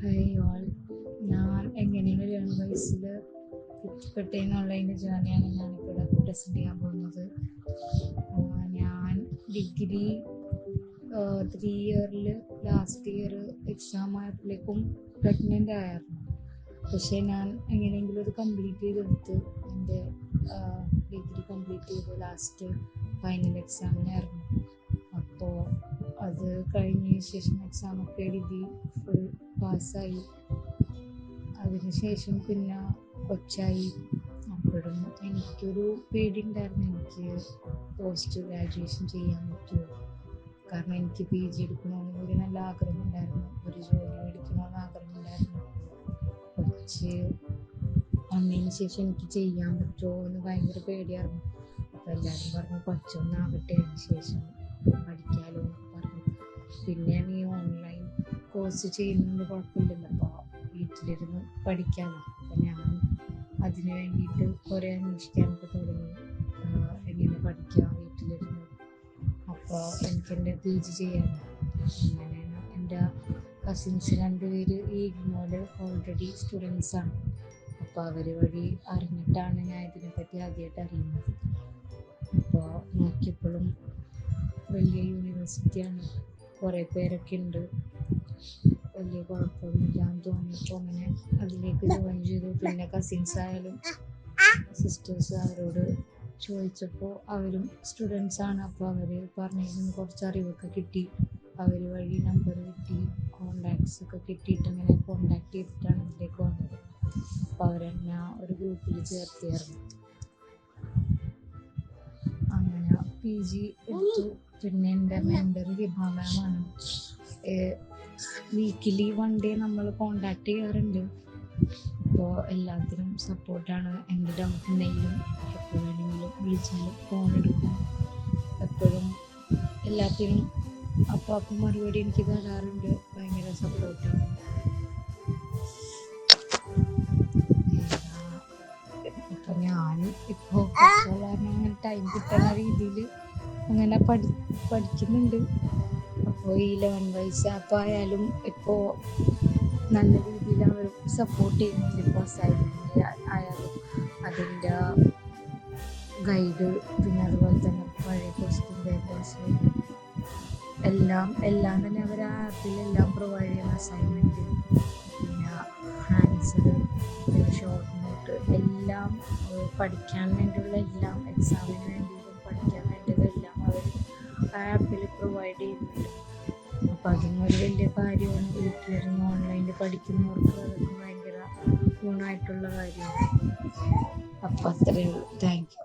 Hi all. ഞാൻ എങ്ങനെയാണ് learn വൈസിൽ എത്തിപ്പെട്ടെന്നുള്ളതിന്റെ ജേർണിയാണ് ഞാനിവിടെ പ്രസന്റ് ചെയ്യാൻ പോകുന്നത്. ഞാൻ ഡിഗ്രി ത്രീ ഇയറിൽ ലാസ്റ്റ് ഇയർ എക്സാം ആയപ്പോഴേക്കും പ്രഗ്നന്റ് ആയിരുന്നു. പക്ഷേ ഞാൻ എങ്ങനെയെങ്കിലും അത് കംപ്ലീറ്റ് ചെയ്തെടുത്ത് എന്റെ ഡിഗ്രി കംപ്ലീറ്റ് ചെയ്ത് ലാസ്റ്റ് ഫൈനൽ എക്സാമിനായിരുന്നു അത് കഴിഞ്ഞ ശേഷം എക്സാമൊക്കെ എഴുതി ഫുൾ പാസ്സായി അതിനുശേഷം പിന്നെ കൊച്ചായി. അപ്പോഴും എനിക്കൊരു പേടി ഉണ്ടായിരുന്നു എനിക്ക് പോസ്റ്റ് ഗ്രാജുവേഷൻ ചെയ്യാൻ പറ്റുമോ? കാരണം എനിക്ക് പി ജി എടുക്കണമെന്ന് ഒരു നല്ല ആഗ്രഹം ഉണ്ടായിരുന്നു ഒരു ജോലി മേടിക്കണമെന്ന് ആഗ്രഹം ഉണ്ടായിരുന്നു കൊച്ച് വന്നതിന് ശേഷം എനിക്ക് ചെയ്യാൻ പറ്റുമോ എന്ന് ഭയങ്കര പേടിയായിരുന്നു. അപ്പോൾ എല്ലാവരും പറഞ്ഞു കൊച്ചൊന്നാകട്ടെ അതിന് ശേഷം പഠിക്കാമല്ലോ പിന്നെയാണ് ഈ ഓൺലൈൻ കോഴ്സ് ചെയ്യുന്നതുകൊണ്ട് കുഴപ്പമില്ലല്ലോ. അപ്പോൾ വീട്ടിലിരുന്ന് പഠിക്കാമല്ലോ അപ്പം ഞാൻ അതിന് വേണ്ടിയിട്ട് കുറേ അന്വേഷിക്കാനൊക്കെ തുടങ്ങി. എങ്ങനെ പഠിക്കാം വീട്ടിലിരുന്ന്. അപ്പോൾ എനിക്ക് എന്റെ പി ജി ചെയ്യാൻ അങ്ങനെയാണ് എന്റെ കസിൻസ് രണ്ടുപേര് ഈ ഇഗ്നോൽ ഓൾറെഡി സ്റ്റുഡൻസ് ആണ്. അപ്പോൾ അവർ വഴി അറിഞ്ഞിട്ടാണ് ഞാൻ ഇതിനെപ്പറ്റി ആദ്യമായിട്ട് അറിയുന്നത്. അപ്പോൾ നോക്കിയപ്പോഴും വലിയ യൂണിവേഴ്സിറ്റിയാണ് കുറേ പേരൊക്കെ ഉണ്ട്. വലിയ കുഴപ്പമൊന്നുമില്ലാന്ന് തോന്നിയപ്പോൾ അങ്ങനെ അതിലേക്ക് ജോയിൻ ചെയ്തു. പിന്നെ കസിൻസ് ആയാലും സിസ്റ്റേഴ്സ് അവരോട് ചോദിച്ചപ്പോൾ അവരും സ്റ്റുഡൻസ് ആണ്. അപ്പോൾ അവർ പറഞ്ഞിരുന്നു കുറച്ച് അറിവൊക്കെ കിട്ടി. അവർ വഴി നമ്പർ കിട്ടി കോണ്ടാക്ട്സ് ഒക്കെ കിട്ടിയിട്ട് അങ്ങനെ കോണ്ടാക്ട് ചെയ്തിട്ടാണ് ഇതിലേക്ക് വന്നത്. അപ്പോൾ അവരെന്നെ ഒരു ഗ്രൂപ്പിൽ ചേർത്തിയായിരുന്നു. അങ്ങനെ പി ജി എടുത്തു. പിന്നെ എന്റെ മെന്റർ വിഭാഗമാണ് വീക്കിലി വൺ ഡേ നമ്മൾ കോണ്ടാക്ട് ചെയ്യാറുണ്ട്. അപ്പോൾ എല്ലാത്തിനും സപ്പോർട്ടാണ് എന്റെ ഡൗട്ട് ഉണ്ടെങ്കിലും എപ്പോൾ വേണമെങ്കിലും വിളിച്ചാലും ഫോൺ എടുക്കും. എപ്പോഴും എല്ലാത്തിനും അപ്പോൾ അപ്പം മറുപടി എനിക്ക് തരാറുണ്ട്. ഭയങ്കര സപ്പോർട്ടാണ് ഇപ്പൊ ഞാൻ ഇപ്പോൾ ടൈം കിട്ടുന്ന രീതിയിൽ അങ്ങനെ പഠി പഠിക്കുന്നുണ്ട്. അപ്പോൾ ഈ ലെവൻ വയസ്സ് ആപ്പ് ആയാലും ഇപ്പോൾ നല്ല രീതിയിൽ അവർ സപ്പോർട്ട് ചെയ്യുന്നുണ്ട്. അസൈൻമെന്റ് ആയാലും അതിന്റെ ഗൈഡ് പിന്നെ അതുപോലെ തന്നെ പഴയ ക്വസ്റ്റ്യൻ പേപ്പേഴ്സ് എല്ലാം എല്ലാം തന്നെ അവർ ആ ആപ്പിലെല്ലാം പ്രൊവൈഡ് ചെയ്യുന്ന അസൈൻമെന്റ് പിന്നെ ആൻസർ പിന്നെ ഷോർട്ട് നോട്ട് എല്ലാം പഠിക്കാൻ വേണ്ടിയുള്ള എല്ലാം എക്സാമിന് ആപ്പിൽ പ്രൊവൈഡ് ചെയ്യുന്നുണ്ട്. അപ്പോൾ അതും ഒരു വലിയ കാര്യമാണ് വീട്ടിലിരുന്ന് ഓൺലൈനിൽ പഠിക്കുന്നവർക്ക് അതൊക്കെ ഭയങ്കര ഗുണമായിട്ടുള്ള കാര്യമാണ്. അപ്പം അത്രയേ ഉള്ളൂ. Thank you